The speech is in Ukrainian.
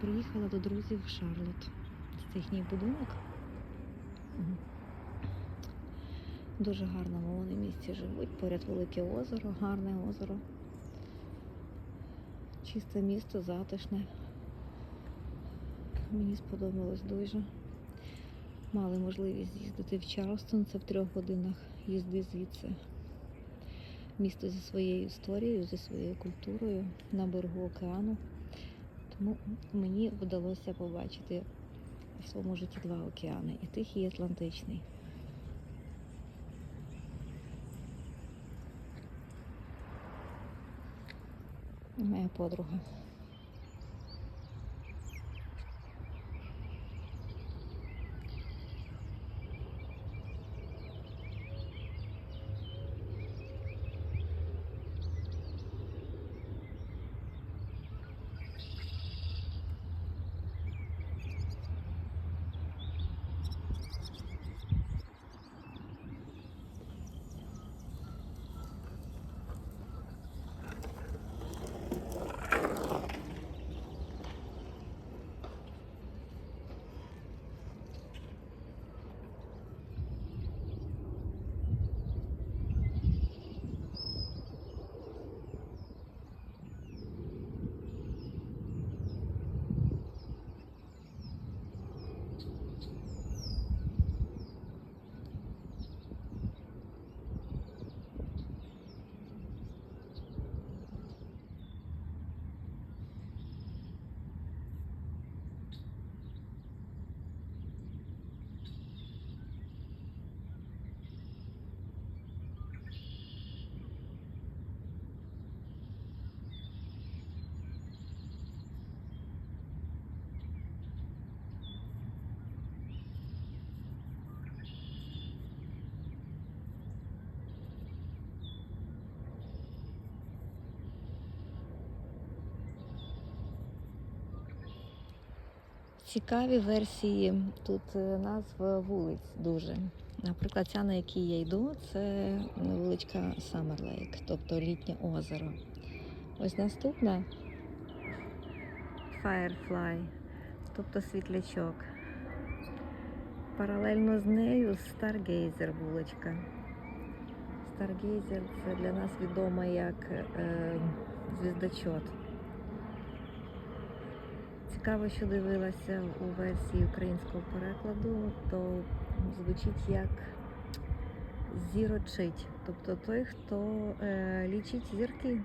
Приїхала до друзів в Шарлот. Це їхній будинок. Дуже гарному вони місці живуть. Поряд велике озеро, гарне озеро. Чисте місто, затишне. Мені сподобалось дуже. Мали можливість з'їздити в Чарлстон, це в трьох годинах їзди звідси. Місто зі своєю історією, зі своєю культурою на берегу океану. Тому мені вдалося побачити в своєму житті два океани і Тихий, і Атлантичний. Моя подруга. Цікаві версії тут е, назв вулиць дуже. Наприклад, ця, на якій я йду, це Summer Lake, тобто літнє озеро. Ось наступна Firefly, тобто світлячок. Паралельно з нею Stargazer вуличка. Stargazer це для нас відома як е, звіздочот. Цікаво, що дивилася у версії українського перекладу, то звучить як зірочить. Тобто той, хто е, лічить зірки.